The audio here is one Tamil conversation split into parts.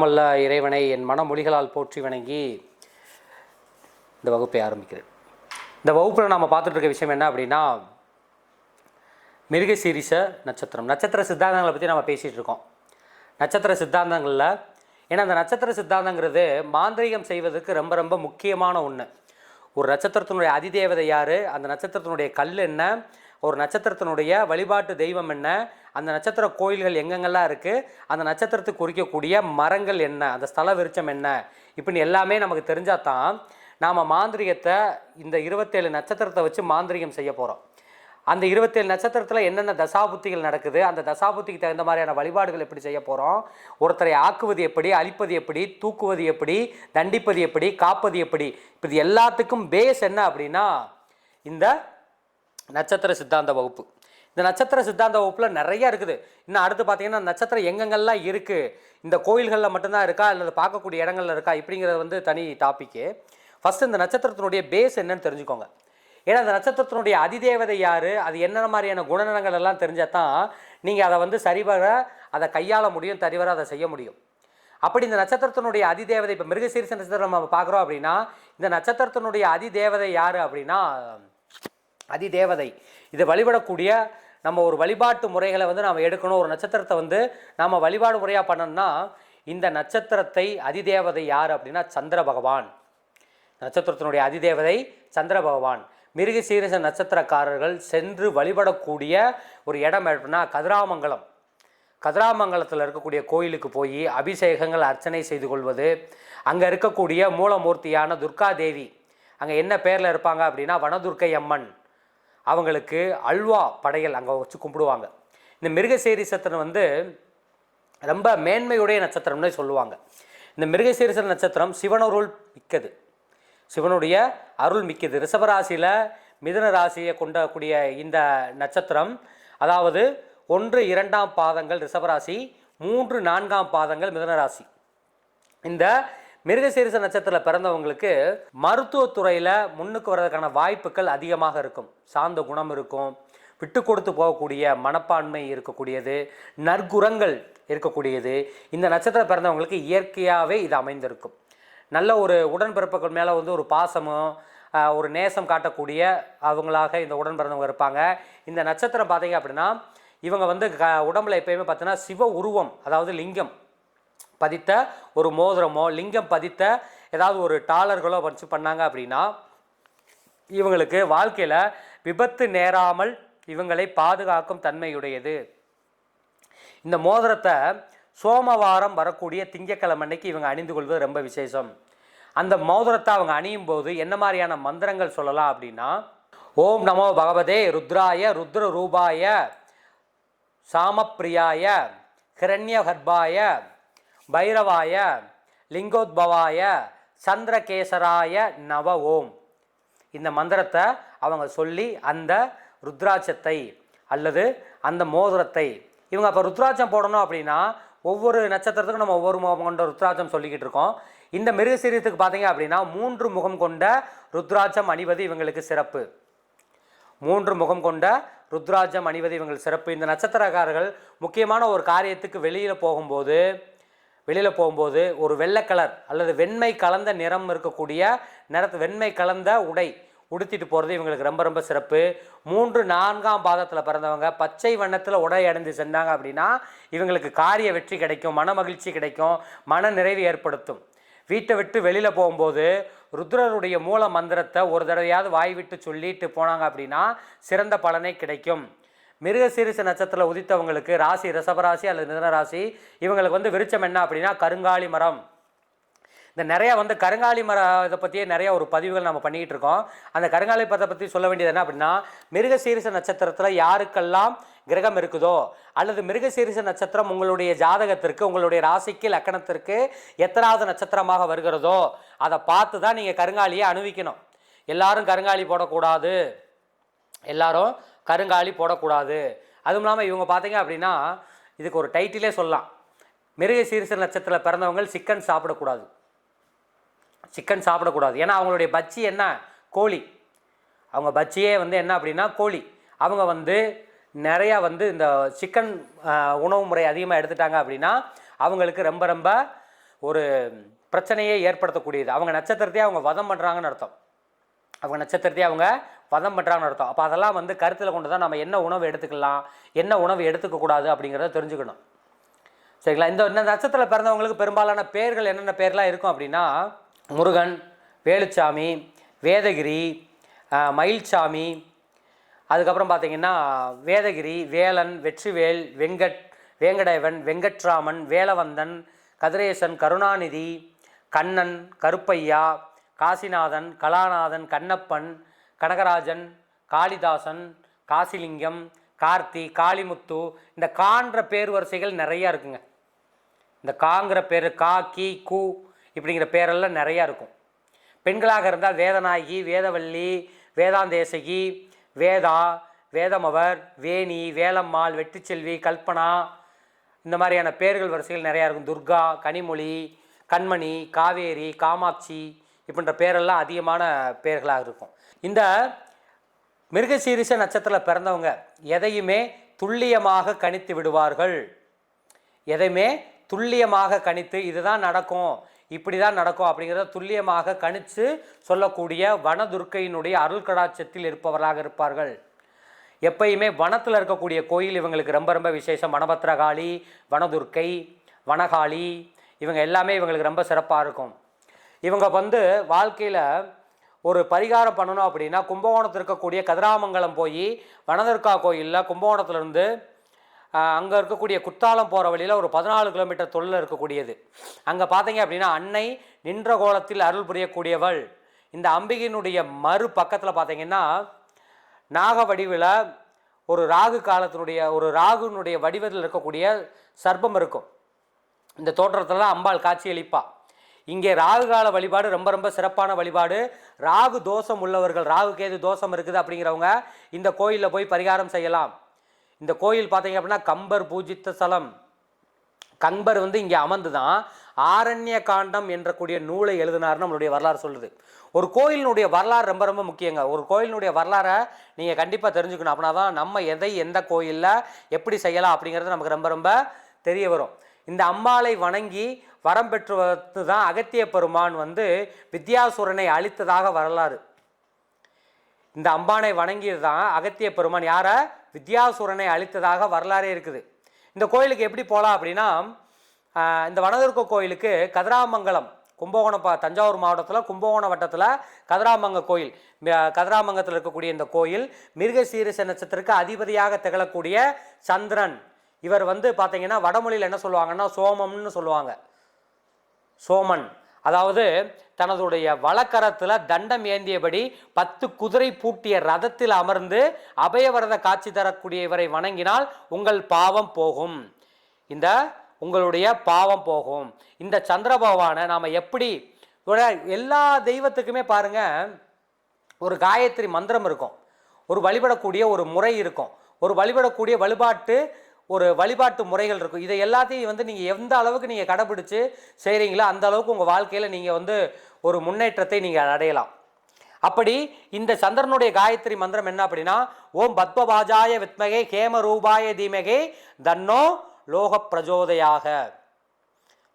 எல்லாம் இறைவனை என் மனமொழிகளால் போற்றி வணங்கி இந்த வகுப்பை ஆரம்பிக்கிறேன். இந்த வகுப்பில் நாம் பார்த்துட்ருக்க விஷயம் என்ன அப்படின்னா மிருக சீரிச நட்சத்திரம். நட்சத்திர சித்தாந்தங்களை பற்றி நம்ம பேசிகிட்டு இருக்கோம். நட்சத்திர சித்தாந்தங்களில் ஏன்னா அந்த நட்சத்திர சித்தாந்தங்கிறது மாந்திரீகம் செய்வதற்கு ரொம்ப ரொம்ப முக்கியமான ஒன்று ஒரு நட்சத்திரத்தினுடைய அதிதேவதை யார்? அந்த நட்சத்திரத்தினுடைய கல் என்ன? ஒரு நட்சத்திரத்தினுடைய வழிபாட்டு தெய்வம் என்ன? அந்த நட்சத்திர கோயில்கள் எங்கெங்கெல்லாம் இருக்குது அந்த நட்சத்திரத்துக்கு குறிக்கக்கூடிய மரங்கள் என்ன? அந்த ஸ்தல விருட்சம் என்ன? இப்படின்னு எல்லாமே நமக்கு தெரிஞ்சால் தான் நாம் மாந்திரிகத்தை இந்த இருபத்தேழு நட்சத்திரத்தை வச்சு மாந்திரிகம் செய்ய போகிறோம் அந்த இருபத்தேழு நட்சத்திரத்தில் என்னென்ன தசாபுத்திகள் நடக்குது? அந்த தசாபுத்திக்கு தகுந்த மாதிரியான வழிபாடுகள் எப்படி செய்ய போகிறோம் ஒருத்தரை ஆக்குவது எப்படி? அழிப்பது எப்படி? தூக்குவது எப்படி? தண்டிப்பது எப்படி? காப்பது எப்படி? இப்போ இது எல்லாத்துக்கும் பேஸ் என்ன அப்படின்னா இந்த நட்சத்திர சித்தாந்த வகுப்பு. இந்த நட்சத்திர சித்தாந்த வகுப்பில் நிறைய இருக்குது. இன்னும் அடுத்து பார்த்தீங்கன்னா நட்சத்திரம் எங்கெங்கெல்லாம் இருக்குது இந்த கோயில்களில் மட்டும்தான் இருக்கா? அல்லது பார்க்கக்கூடிய இடங்கள்ல இருக்கா? இப்படிங்கிறது வந்து தனி டாப்பிக்கு ஃபஸ்ட்டு இந்த நட்சத்திரத்தினுடைய பேஸ் என்னன்னு தெரிஞ்சுக்கோங்க. ஏன்னா அந்த நட்சத்திரத்தினுடைய அதிதேவதை யார்? அது என்னென்ன மாதிரியான குணநலங்கள் எல்லாம் தெரிஞ்சால் தான் நீங்கள் அதை வந்து சரிவர அதை கையாள முடியும் சரிவர அதை செய்ய முடியும். அப்படி இந்த நட்சத்திரத்தினுடைய அதிதேவதை இப்போ மிருகசீரிச நட்சத்திரம் நம்ம பார்க்குறோம் அப்படின்னா இந்த நட்சத்திரத்தினுடைய அதிதேவதை யார் அப்படின்னா அதிதேவதை. இதை வழிபடக்கூடிய நம்ம ஒரு வழிபாட்டு முறைகளை வந்து நாம் எடுக்கணும். ஒரு நட்சத்திரத்தை வந்து நாம் வழிபாடு முறையாக பண்ணணும்னா இந்த நட்சத்திரத்தை அதிதேவதை யார் அப்படின்னா சந்திர பகவான். நட்சத்திரத்தினுடைய அதிதேவதை சந்திர பகவான். மிருகசீரிச நட்சத்திரக்காரர்கள் சென்று வழிபடக்கூடிய ஒரு இடம் எப்படின்னா கதிராமங்கலம். கதிராமங்கலத்தில் இருக்கக்கூடிய கோயிலுக்கு போய் அபிஷேகங்கள் அர்ச்சனை செய்து கொள்வது. அங்கே இருக்கக்கூடிய மூலமூர்த்தியான துர்கா தேவி அங்கே என்ன பேரில் இருப்பாங்க அப்படின்னா வனதுர்க்கை அம்மன் அவங்களுக்கு அல்வா படையல் அங்கே வச்சு கும்பிடுவாங்க. இந்த மிருகசீரிசத்தின் வந்து ரொம்ப மேன்மையுடைய நட்சத்திரம்னே சொல்லுவாங்க. இந்த மிருகசீரிச நட்சத்திரம் சிவனருள் மிக்கது. சிவனுடைய அருள் மிக்கது. ரிஷபராசியில் மிதன ராசியை கொண்டக்கூடிய இந்த நட்சத்திரம் அதாவது ஒன்று இரண்டாம் பாதங்கள் ரிஷபராசி மூன்று நான்காம் பாதங்கள் மிதனராசி இந்த மிருகசீரிச நட்சத்திரத்தில் பிறந்தவங்களுக்கு மருத்துவத்துறையில் முன்னுக்கு வர்றதுக்கான வாய்ப்புகள் அதிகமாக இருக்கும். சார்ந்த குணம் இருக்கும். விட்டு கொடுத்து போகக்கூடிய மனப்பான்மை இருக்கக்கூடியது. நற்குணங்கள் இருக்கக்கூடியது. இந்த நட்சத்திரம் பிறந்தவங்களுக்கு இயற்கையாகவே இது அமைந்திருக்கும். நல்ல ஒரு உடன்பிறப்புகள் மேலே வந்து ஒரு பாசமும் ஒரு நேசம் காட்டக்கூடிய அவங்களாக இந்த உடன் பிறந்தவங்க இருப்பாங்க. இந்த நட்சத்திரம் பார்த்தீங்க அப்படின்னா இவங்க வந்து க உடம்புல எப்பயுமே பார்த்தீங்கன்னா சிவ உருவம் அதாவது லிங்கம் பதித்த ஒரு மோதிரமோ லிங்கம் பதித்த ஏதாவது ஒரு டாலர்களோ வச்சு பண்ணாங்க அப்படின்னா இவங்களுக்கு வாழ்க்கையில் விபத்து நேராமல் இவங்களை பாதுகாக்கும் தன்மையுடையது. இந்த மோதிரத்தை சோமவாரம் வரக்கூடிய திங்கட்கிழமை அன்னைக்கு இவங்க அணிந்து கொள்வது ரொம்ப விசேஷம். அந்த மோதிரத்தை அவங்க அணியும் போது என்ன மாதிரியான மந்திரங்கள் சொல்லலாம் அப்படின்னா ஓம் நமோ பகவதே ருத்ராய ருத்ர ரூபாய சாமப்பிரியாய ஹிரண்யகர்பாய பைரவாய லிங்கோத்பவாய சந்திரகேசராய நவ ஓம் இந்த மந்திரத்தை அவங்க சொல்லி அந்த ருத்ராட்சத்தை அல்லது அந்த மோதிரத்தை இவங்க அப்போ ருத்ராட்சம் போடணும் அப்படின்னா ஒவ்வொரு நட்சத்திரத்துக்கும் நம்ம ஒவ்வொரு முகம் கொண்ட ருத்ராட்சம் சொல்லிக்கிட்டு இருக்கோம். இந்த மிருகசீரியத்துக்கு பார்த்தீங்க அப்படின்னா மூன்று முகம் கொண்ட ருத்ராட்சம் அணிவது இவங்களுக்கு சிறப்பு. மூன்று முகம் கொண்ட ருத்ராஜம் அணிவது இவங்கள் சிறப்பு. இந்த நட்சத்திரக்காரர்கள் முக்கியமான ஒரு காரியத்துக்கு வெளியில் போகும்போது வெளியில் போகும்போது ஒரு வெள்ளை கலர் அல்லது வெண்மை கலந்த நிறம் இருக்கக்கூடிய நிறத்து வெண்மை கலந்த உடை உடுத்திட்டு போகிறது இவங்களுக்கு ரொம்ப ரொம்ப சிறப்பு. மூன்று நான்காம் பாதத்தில் பிறந்தவங்க பச்சை வண்ணத்தில் உடை அடைந்து சென்றாங்க அப்படின்னா இவங்களுக்கு காரிய வெற்றி கிடைக்கும் மன மகிழ்ச்சி கிடைக்கும் மன நிறைவு ஏற்படுத்தும். வீட்டை விட்டு வெளியில் போகும்போது ருத்ரருடைய மூல மந்திரத்தை ஒரு தடவையாவது வாய் விட்டு சொல்லிட்டு போனாங்க அப்படின்னா சிறந்த பலனை கிடைக்கும். மிருகசீரிச நட்சத்திரத்தில் உதித்தவங்களுக்கு ராசி ரிசபராசி அல்லது மிதனராசி இவங்களுக்கு வந்து விருச்சம் என்ன அப்படின்னா கருங்காலி மரம். இந்த நிறையா வந்து கருங்காலி மர இதை பற்றியே நிறைய ஒரு பதிவுகள் நம்ம பண்ணிக்கிட்டு இருக்கோம். அந்த கருங்காலி மரத்தை பற்றி சொல்ல வேண்டியது என்ன அப்படின்னா மிருகசீரிச நட்சத்திரத்தில் யாருக்கெல்லாம் கிரகம் இருக்குதோ அல்லது மிருகசீரிச நட்சத்திரம் உங்களுடைய ஜாதகத்திற்கு உங்களுடைய ராசிக்கு லக்கணத்திற்கு எத்தனாவது நட்சத்திரமாக வருகிறதோ அதை பார்த்து தான் நீங்கள் கருங்காலியை அணிவிக்கணும். எல்லாரும் கருங்காலி போடக்கூடாது. எல்லாரும் கருங்காலி போடக்கூடாது. அதுவும் இல்லாமல் இவங்க பார்த்தீங்க அப்படின்னா இதுக்கு ஒரு டைட்டிலே சொல்லலாம். மிருக சீரிச நட்சத்திரத்தில் பிறந்தவங்க சிக்கன் சாப்பிடக்கூடாது. சிக்கன் சாப்பிடக்கூடாது. ஏன்னா அவங்களுடைய பச்சி என்ன? கோழி. அவங்க பச்சியே வந்து என்ன அப்படின்னா கோழி. அவங்க வந்து நிறையா வந்து இந்த சிக்கன் உணவு முறை அதிகமாக எடுத்துட்டாங்க அப்படின்னா அவங்களுக்கு ரொம்ப ரொம்ப ஒரு பிரச்சனையை ஏற்படுத்தக்கூடியது. அவங்க நட்சத்திரத்தையே அவங்க வதம் பண்ணுறாங்கன்னு அர்த்தம். அவங்க நட்சத்திரத்தையே அவங்க வதம் பண்ணுறாங்கன்னு அர்த்தம். அப்போ அதெல்லாம் வந்து கருத்தில் கொண்டு தான் நம்ம என்ன உணவு எடுத்துக்கலாம் என்ன உணவு எடுத்துக்கக்கூடாது அப்படிங்கிறத தெரிஞ்சுக்கணும். சரிங்களா? இந்த இந்த நட்சத்திரத்தில் பிறந்தவங்களுக்கு பெரும்பாலான பேர்கள் என்னென்ன பேர்லாம் இருக்கும் அப்படின்னா முருகன் வேலுச்சாமி வேதகிரி மயில்சாமி அதுக்கப்புறம் பார்த்தீங்கன்னா வேதகிரி வேலன் வெற்றிவேல் வெங்கட் வேங்கடேவன் வெங்கட்ராமன் வேலவந்தன் கதிரேசன் கருணாநிதி கண்ணன் கருப்பையா காசிநாதன் கலாநாதன் கண்ணப்பன் கனகராஜன் காளிதாசன் காசிலிங்கம் கார்த்தி காளிமுத்து இந்த கான்ற பேர் வரிசைகள் நிறையா இருக்குங்க. இந்த காங்கிற பேர் கா கி கு இப்படிங்கிற பேரெல்லாம் நிறையா இருக்கும். பெண்களாக இருந்தால் வேதநாயகி வேதவல்லி வேதாந்தேசகி வேதா வேதமவர் வேணி வேலம்மாள் வெற்றிச்செல்வி கல்பனா இந்த மாதிரியான பேர்கள் வரிசைகள் நிறையா இருக்கும். துர்கா கனிமொழி கண்மணி காவேரி காமாட்சி இப்படின்ற பேரெல்லாம் அதிகமான பேர்களாக இருக்கும். இந்த மிருகசீரிச நட்சத்திரத்தில் பிறந்தவங்க எதையுமே துல்லியமாக கணித்து விடுவார்கள். எதையுமே துல்லியமாக கணித்து இதுதான் நடக்கும் இப்படி தான் நடக்கும் அப்படிங்கிறத துல்லியமாக கணித்து சொல்லக்கூடிய வனதுர்க்கையினுடைய அருள் கடாட்சத்தில் இருப்பவர்களாக இருப்பார்கள். எப்பயுமே வனத்தில் இருக்கக்கூடிய கோயில் இவங்களுக்கு ரொம்ப ரொம்ப விசேஷம். வனபத்ரகாளி வனதுர்க்கை வனகாளி இவங்க எல்லாமே இவங்களுக்கு ரொம்ப சிறப்பாக இருக்கும். இவங்க வந்து வாழ்க்கையில் ஒரு பரிகாரம் பண்ணணும் அப்படின்னா கும்பகோணத்தில் இருக்கக்கூடிய கதிராமங்கலம் போய் வனதர்கா கோயிலில் கும்பகோணத்துலேருந்து அங்கே இருக்கக்கூடிய குத்தாலம் போகிற வழியில் ஒரு பதினாலு கிலோமீட்டர் தொழில் இருக்கக்கூடியது. அங்கே பார்த்தீங்க அப்படின்னா அன்னை நின்ற கோலத்தில் அருள் புரியக்கூடியவள். இந்த அம்பிகையினுடைய மறு பக்கத்தில் பார்த்தீங்கன்னா நாக வடிவில் ஒரு ராகு காலத்தினுடைய ஒரு ராகுனுடைய வடிவத்தில் இருக்கக்கூடிய சர்ப்பம் இருக்கும். இந்த தோற்றத்தில் தான் அம்பாள் காட்சியளிப்பா இங்கே ராகு கால வழிபாடு ரொம்ப ரொம்ப சிறப்பான வழிபாடு. ராகு தோஷம் உள்ளவர்கள் ராகு கேது தோஷம் இருக்குது அப்படிங்கிறவங்க இந்த கோயிலில் போய் பரிகாரம் செய்யலாம். இந்த கோயில் பார்த்தீங்க அப்படின்னா கம்பர் பூஜித்த ஸ்தலம். கம்பர் வந்து இங்கே அமர்ந்து தான் ஆரண்ய காண்டம் என்ற கூடிய நூலை எழுதினார்னு நம்மளுடைய வரலாறு சொல்லுது. ஒரு கோயிலினுடைய வரலாறு ரொம்ப ரொம்ப முக்கியங்க. ஒரு கோயிலினுடைய வரலாறை நீங்கள் கண்டிப்பாக தெரிஞ்சுக்கணும். அப்படின்னா தான் நம்ம எதை எந்த கோயிலில் எப்படி செய்யலாம் அப்படிங்கிறது நமக்கு ரொம்ப ரொம்ப தெரிய வரும். இந்த அம்பாளை வணங்கி வரம் பெற்று தான் அகத்திய பெருமான் வந்து வித்யாசுரனை அழித்ததாக வரலாறு. இந்த அம்பானை வணங்கியது தான் அகத்திய பெருமான். யாரை? வித்யாசுரனை அழித்ததாக வரலாறே இருக்குது. இந்த கோயிலுக்கு எப்படி போகலாம் அப்படின்னா இந்த வனதுர்க்க கோயிலுக்கு கதிராமங்கலம் கும்பகோணம் பா தஞ்சாவூர் மாவட்டத்தில் கும்பகோணம் வட்டத்தில் கதிராமங்க கோயில் கதிராமங்கத்தில் இருக்கக்கூடிய இந்த கோயில் மிருகசீரிச நட்சத்திரத்துக்கு அதிபதியாக திகழக்கூடிய சந்திரன். இவர் வந்து பார்த்தீங்கன்னா வடமொழியில் என்ன சொல்லுவாங்கன்னா சோமம்னு சொல்லுவாங்க. சோமன். அதாவது தனதுடைய வழக்கரத்தில் தண்டம் ஏந்தியபடி பத்து குதிரை பூட்டிய ரதத்தில் அமர்ந்து அபயவரத காட்சி தரக்கூடிய இவரை வணங்கினால் உங்கள் பாவம் போகும். இந்த உங்களுடைய பாவம் போகும். இந்த சந்திர பகவானை நாம் எப்படி எல்லா தெய்வத்துக்குமே பாருங்க ஒரு காயத்ரி மந்திரம் இருக்கும். ஒரு வழிபடக்கூடிய ஒரு முறை இருக்கும். ஒரு வழிபடக்கூடிய வழிபாட்டு ஒரு வழிபாட்டு முறைகள் இருக்கும். இதை எல்லாத்தையும் வந்து நீங்கள் எந்த அளவுக்கு நீங்கள் கடைபிடிச்சு செய்கிறீங்களோ அந்த அளவுக்கு உங்கள் வாழ்க்கையில் நீங்கள் வந்து ஒரு முன்னேற்றத்தை நீங்கள் அடையலாம். அப்படி இந்த சந்திரனுடைய காயத்ரி மந்திரம் என்ன அப்படின்னா ஓம் பத்மபாஜாய வித்மகே ஹேம ரூபாய தீமகே தன்னோ லோக பிரஜோதையாக.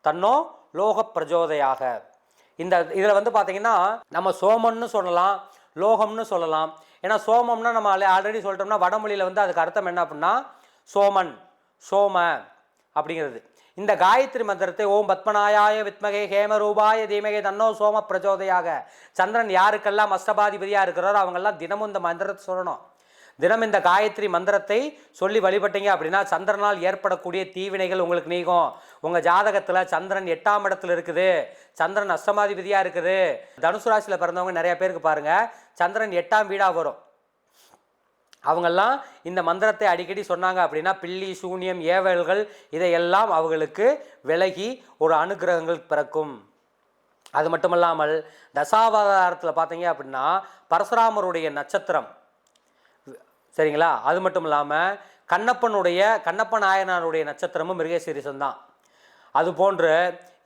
தன்னோ லோக பிரஜோதையாக. இந்த இதில் வந்து பார்த்தீங்கன்னா நம்ம சோமன்னு சொல்லலாம் லோகம்னு சொல்லலாம். ஏன்னா சோமம்னா நம்ம ஆல்ரெடி சொல்லிட்டோம்னா வடமொழியில் வந்து அதுக்கு அர்த்தம் என்ன அப்படின்னா சோமன். சோம அப்படிங்கிறது. இந்த காயத்ரி மந்திரத்தை ஓம் பத்மநாயாய வித்மகே ஹேமரூபாய தீமகே தன்னோ சோம பிரச்சோதையாக. சந்திரன் யாருக்கெல்லாம் அஷ்டபாதிபதியாக இருக்கிறாரோ அவங்கெல்லாம் தினமும் இந்த மந்திரத்தை சொல்லணும். தினம் இந்த காயத்ரி மந்திரத்தை சொல்லி வழிபட்டீங்க அப்படின்னா சந்திரனால் ஏற்படக்கூடிய தீவினைகள் உங்களுக்கு நீங்கும். உங்கள் ஜாதகத்தில் சந்திரன் எட்டாம் இடத்துல இருக்குது. சந்திரன் அஷ்டமாதிபதியாக இருக்குது. தனுசு ராசியில் பிறந்தவங்க நிறைய பேருக்கு பாருங்கள் சந்திரன் எட்டாம் வீடாக வரும். அவங்கெல்லாம் இந்த மந்திரத்தை அடிக்கடி சொன்னாங்க அப்படின்னா பில்லி சூனியம் ஏவல்கள் இதையெல்லாம் அவர்களுக்கு விலகி ஒரு அனுகிரகங்கள் பிறக்கும். அது மட்டுமல்லாமல் தசாவதாரத்தில் பார்த்தீங்க அப்படின்னா பரசுராமருடைய நட்சத்திரம். சரிங்களா? அது மட்டும் இல்லாமல் கண்ணப்பனுடைய கண்ணப்ப நாயனாருடைய நட்சத்திரமும் மிருகசீரிசன் தான் அது போன்று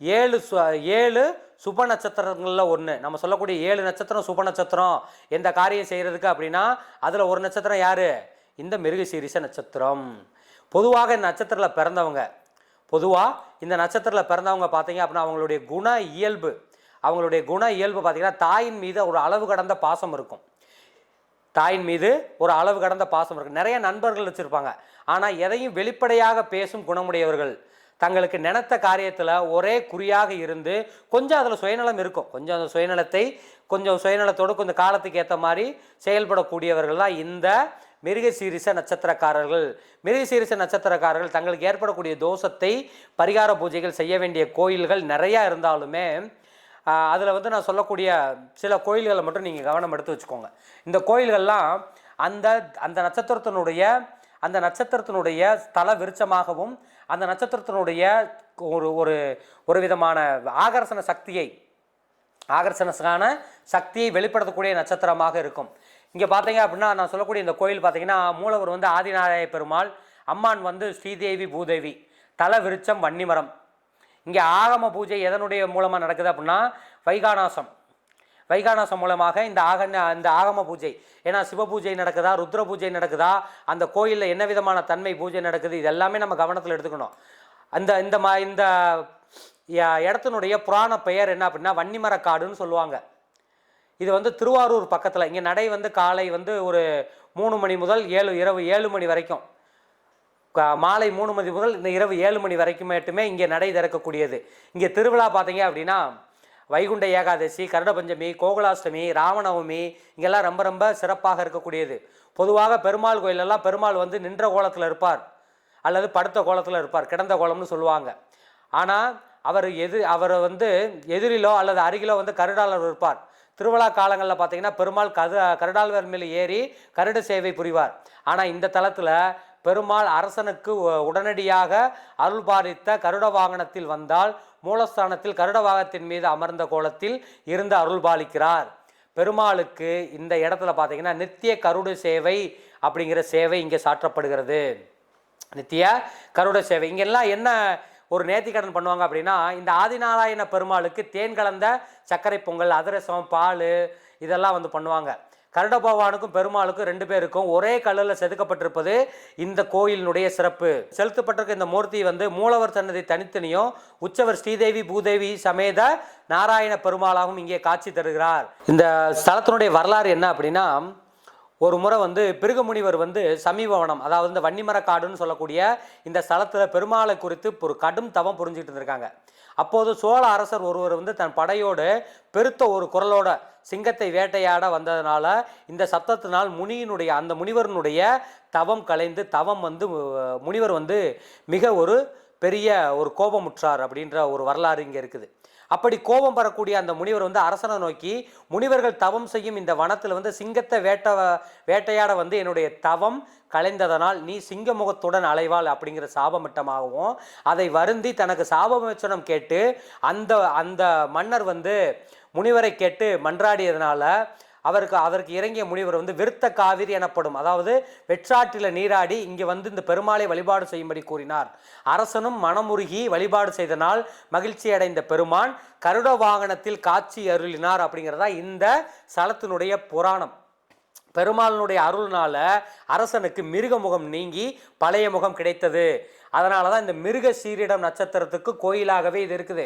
ஏழு சு- ஏழு சுப நட்சத்திரங்களில் ஒன்று நம்ம சொல்லக்கூடிய ஏழு நட்சத்திரம் சுப நட்சத்திரம் எந்த காரியம் செய்கிறதுக்கு அப்படின்னா அதில் ஒரு நட்சத்திரம் யார்? இந்த மிருகசீரிச நட்சத்திரம். பொதுவாக இந்த நட்சத்திரத்தில் பிறந்தவங்க பொதுவாக இந்த நட்சத்திரத்தில் பிறந்தவங்க பார்த்தீங்க அப்படின்னா அவங்களுடைய குண இயல்பு அவங்களுடைய குண இயல்பு பார்த்தீங்கன்னா தாயின் மீது ஒரு அளவு கடந்த பாசம் இருக்கும். தாயின் மீது ஒரு அளவு கடந்த பாசம் இருக்கு நிறைய நண்பர்கள் வச்சுருப்பாங்க. ஆனால் எதையும் வெளிப்படையாக பேசும் குணமுடையவர்கள் தங்களுக்கு நினைத்த காரியத்தில் ஒரே குறியாக இருந்து கொஞ்சம் அதில் சுயநலம் இருக்கும். கொஞ்சம் அந்த சுயநலத்தை கொஞ்சம் சுயநலத்தோடு கொஞ்சம் காலத்துக்கு ஏற்ற மாதிரி செயல்படக்கூடியவர்கள் தான் இந்த மிருகசீரிச நட்சத்திரக்காரர்கள். மிருகசீரிச நட்சத்திரக்காரர்கள் தங்களுக்கு ஏற்படக்கூடிய தோஷத்தை பரிகார பூஜைகள் செய்ய வேண்டிய கோயில்கள் நிறையா இருந்தாலுமே அதில் வந்து நான் சொல்லக்கூடிய சில கோயில்களை மட்டும் நீங்கள் கவனம் எடுத்து வச்சுக்கோங்க. இந்த கோயில்கள்லாம் அந்த அந்த நட்சத்திரத்தினுடைய அந்த நட்சத்திரத்தினுடைய ஸ்தல விருச்சமாகவும் அந்த நட்சத்திரத்தினுடைய ஒரு ஒரு ஒரு விதமான ஆகர்ஷண சக்தியை ஆகர்ஷணக்கான சக்தியை வெளிப்படுத்தக்கூடிய நட்சத்திரமாக இருக்கும். இங்கே பார்த்தீங்க அப்படின்னா நான் சொல்லக்கூடிய இந்த கோயில் பார்த்தீங்கன்னா மூலவர் வந்து ஆதிநாராய பெருமாள் அம்மான் வந்து ஸ்ரீதேவி பூதேவி தல விருச்சம் வன்னிமரம். இங்கே ஆகம பூஜை எதனுடைய மூலமாக நடக்குது அப்படின்னா வைகானாசம். வைகானாசம் மூலமாக இந்த ஆக இந்த ஆகம பூஜை. ஏன்னா சிவ பூஜை நடக்குதா ருத்ர பூஜை நடக்குதா அந்த கோயிலில் என்ன விதமான தன்மை பூஜை நடக்குது இது எல்லாமே நம்ம கவனத்தில் எடுத்துக்கணும். அந்த இந்த மா இந்த இடத்தினுடைய புராண பெயர் என்ன அப்படின்னா வன்னிமரக்காடுன்னு சொல்லுவாங்க. இது வந்து திருவாரூர் பக்கத்தில் இங்கே நடை வந்து காலை வந்து ஒரு மூணு மணி முதல் ஏழு இரவு ஏழு மணி வரைக்கும். கா- மாலை மூணு மணி முதல் இந்த இரவு ஏழு மணி வரைக்கும் மட்டுமே இங்கே நடை திறக்கக்கூடியது. இங்கே திருவிழா பார்த்தீங்க அப்படின்னா வைகுண்ட ஏகாதசி கருட பஞ்சமி கோகுலாஷ்டமி ராமநவமி இங்கெல்லாம் ரொம்ப ரொம்ப சிறப்பாக இருக்கக்கூடியது. பொதுவாக பெருமாள் கோயிலெல்லாம் பெருமாள் வந்து நின்ற கோலத்தில் இருப்பார். அல்லது படுத்த கோலத்தில் இருப்பார். கிடந்த கோலம்னு சொல்லுவாங்க. ஆனால் அவர் எது அவர் வந்து எதிரிலோ அல்லது அருகிலோ வந்து கருடாளர் இருப்பார். திருவிழா காலங்களில் பார்த்தீங்கன்னா பெருமாள் கது கருடாழ்வர் மேலே ஏறி கருட சேவை புரிவார். ஆனால் இந்த தளத்தில் பெருமாள் அரசனுக்கு உடனடியாக அருள் பாதித்த கருட வாகனத்தில் வந்தால் மூலஸ்தானத்தில் கருடவாகத்தின் மீது அமர்ந்த கோலத்தில் இருந்து அருள் பாலிக்கிறார் பெருமாளுக்கு இந்த இடத்துல பார்த்தீங்கன்னா நித்திய கருட சேவை அப்படிங்கிற சேவை இங்கே சாற்றப்படுகிறது. நித்திய கருட சேவை. இங்கெல்லாம் என்ன ஒரு நேர்த்திக்கடன் பண்ணுவாங்க அப்படின்னா இந்த ஆதிநாராயண பெருமாளுக்கு தேன் கலந்த சர்க்கரை பொங்கல் அதிரசம் பால் இதெல்லாம் வந்து பண்ணுவாங்க. கருடபவானுக்கும் பெருமாளுக்கும் ரெண்டு பேருக்கும் ஒரே கல்லில் செதுக்கப்பட்டிருப்பது இந்த கோயிலினுடைய சிறப்பு. செலுத்தப்பட்டிருக்க இந்த மூர்த்தி வந்து மூலவர் சன்னதி தனித்தனியும் உற்சவர் ஸ்ரீதேவி பூதேவி சமேத நாராயண பெருமாளாகவும் இங்கே காட்சி தருகிறார். இந்த ஸ்தலத்தினுடைய வரலாறு என்ன அப்படின்னா ஒரு முறை வந்து பிருகமுனிவர் வந்து சமீபவனம் அதாவது இந்த வன்னிமரக்காடுன்னு சொல்லக்கூடிய இந்த ஸ்தலத்தில் பெருமாளை குறித்து ஒரு கடும் தவம் புரிஞ்சுக்கிட்டு இருந்திருக்காங்க. அப்போது சோழ அரசர் ஒருவர் வந்து தன் படையோடு பெருத்த ஒரு குரலோட சிங்கத்தை வேட்டையாட வந்ததுனால இந்த சத்தத்தினால் முனியினுடைய அந்த முனிவரினுடைய தவம் கலைந்து தவம் வந்து முனிவர் வந்து மிக ஒரு பெரிய ஒரு கோபமுற்றார் அப்படின்ற ஒரு வரலாறு இங்கே இருக்குது. அப்படி கோபம் வரக்கூடிய அந்த முனிவர் வந்து அரசனை நோக்கி முனிவர்கள் தவம் செய்யும் இந்த வனத்தில் வந்து சிங்கத்தை வேட்ட வேட்டையாட வந்து என்னுடைய தவம் கலைந்ததனால் நீ சிங்க முகத்துடன் அலைவாள் அப்படிங்கிற சாபமிட்டமாகவும் அதை வருந்தி தனக்கு சாபமிச்சனம் கேட்டு அந்த அந்த மன்னர் வந்து முனிவரை கேட்டு மன்றாடியதுனால அவருக்கு அதற்கு இறங்கிய முனிவர் வந்து விருத்த காவிரி எனப்படும் அதாவது வெற்றாற்றில நீராடி இங்கே வந்து இந்த பெருமாளை வழிபாடு செய்யும்படி கூறினார். அரசனும் மனமுருகி வழிபாடு செய்தனால் மகிழ்ச்சி அடைந்த பெருமான் கருட வாகனத்தில் காட்சி அருளினார் அப்படிங்கிறதா இந்த ஸ்தலத்தினுடைய புராணம். பெருமாளினுடைய அருள்னால அரசனுக்கு மிருக முகம் நீங்கி பழைய முகம் கிடைத்தது. அதனால தான் இந்த மிருக சீரிடம் நட்சத்திரத்துக்கு கோயிலாகவே இது இருக்குது.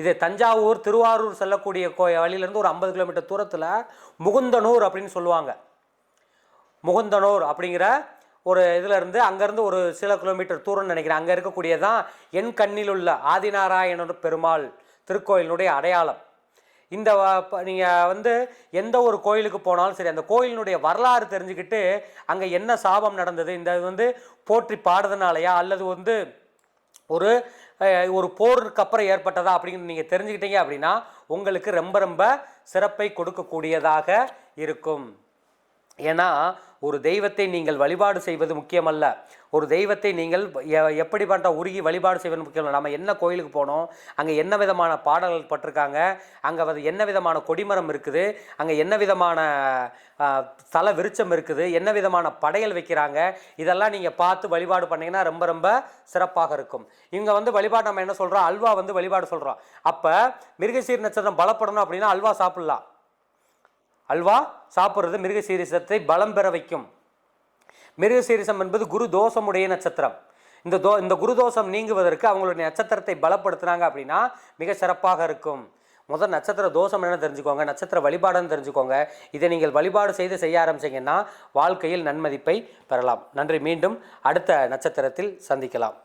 இது தஞ்சாவூர் திருவாரூர் செல்லக்கூடிய கோ வழியிலேருந்து ஒரு ஐம்பது கிலோமீட்டர் தூரத்தில் முகுந்தனூர் அப்படின்னு சொல்லுவாங்க. முகுந்தனூர் அப்படிங்கிற ஒரு இதிலேருந்து அங்கேருந்து ஒரு சில கிலோமீட்டர் தூரம்னு நினைக்கிறேன். அங்கே இருக்கக்கூடியதான் என் கண்ணில் உள்ள ஆதிநாராயணர் பெருமாள் திருக்கோயிலினுடைய அடையாளம். இந்த நீங்கள் வந்து எந்த ஒரு கோயிலுக்கு போனாலும் சரி அந்த கோயிலினுடைய வரலாறு தெரிஞ்சுக்கிட்டு அங்கே என்ன சாபம் நடந்தது இந்த இது வந்து போற்றி பாடுறதுனாலயா அல்லது வந்து ஒரு ஒரு போருக்கு அப்புறம் ஏற்பட்டதா அப்படின்னு நீங்கள் தெரிஞ்சுக்கிட்டீங்க அப்படின்னா உங்களுக்கு ரொம்ப ரொம்ப சிறப்பை கொடுக்கக்கூடியதாக இருக்கும். ஏன்னா ஒரு தெய்வத்தை நீங்கள் வழிபாடு செய்வது முக்கியமல்ல. ஒரு தெய்வத்தை நீங்கள் எப்படி பண்ணுற உருகி வழிபாடு செய்வது முக்கியம் நம்ம என்ன கோயிலுக்கு போனோம் அங்கே என்ன விதமான பாடல்கள் பட்டிருக்காங்க அங்கே வந்து என்ன விதமான கொடிமரம் இருக்குது அங்கே என்ன விதமான தலை தல இருக்குது என்ன விதமான படையல் வைக்கிறாங்க இதெல்லாம் நீங்கள் பார்த்து வழிபாடு பண்ணீங்கன்னா ரொம்ப ரொம்ப சிறப்பாக இருக்கும். இங்கே வந்து வழிபாடு நம்ம என்ன சொல்கிறோம் அல்வா வந்து வழிபாடு சொல்கிறோம் அப்போ மிருகசீர் நட்சத்திரம் பலப்படணும் அப்படின்னா அல்வா சாப்பிட்லாம். அல்வா சாப்பிட்றது மிருகசீரிசத்தை பலம் பெற வைக்கும். மிருகசீரிசம் என்பது குரு தோஷமுடைய நட்சத்திரம். இந்த தோ இந்த குருதோஷம் நீங்குவதற்கு அவங்களுடைய நட்சத்திரத்தை பலப்படுத்துனாங்க அப்படின்னா மிக சிறப்பாக இருக்கும். முதல் நட்சத்திர தோஷம் என்ன தெரிஞ்சுக்கோங்க நட்சத்திர வழிபாடுன்னு தெரிஞ்சுக்கோங்க. இதை நீங்கள் வழிபாடு செய்து செய்ய ஆரம்பிச்சிங்கன்னா வாழ்க்கையில் நன்மதிப்பை பெறலாம். நன்றி மீண்டும் அடுத்த நட்சத்திரத்தில் சந்திக்கலாம்.